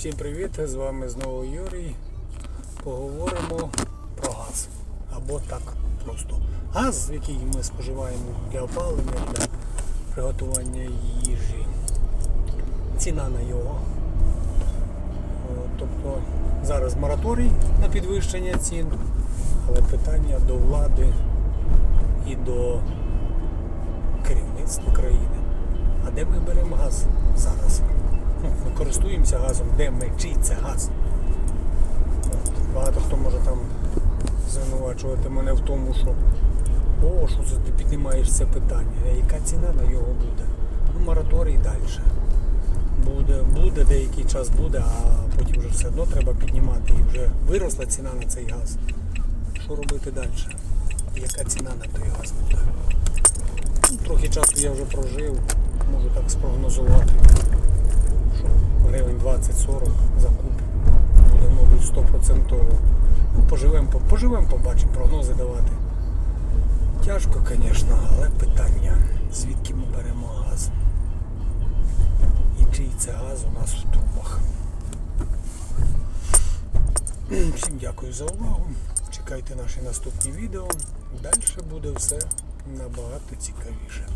Всім привіт! З вами знову Юрій. Поговоримо про газ. Або так просто. Газ, який ми споживаємо для опалення, для приготування їжі. Ціна на його. Тобто зараз мораторій на підвищення цін, але питання до влади і до керівництва країни. А де ми беремо газ зараз? Користуємося газом, де ми, чий це газ? Багато хто може там звинувачувати мене в тому, що о, що це ти піднімаєш це питання, яка ціна на його буде? Ну, мораторій далі. Буде, буде, деякий час буде, а потім вже все одно треба піднімати. І вже виросла ціна на цей газ. Що робити далі? Яка ціна на той газ буде? Ну, Трохи часу я вже прожив, можу так спрогнозувати, що гривень 20-40 закуп буде, мабуть, 100%. Ну, поживемо, по- поживемо, побачимо, прогнози давати. Тяжко, звісно, але питання, звідки ми беремо газ? І чий це газ у нас в трубах? Всім дякую за увагу. Чекайте наші наступні відео. Далі буде все набагато цікавіше.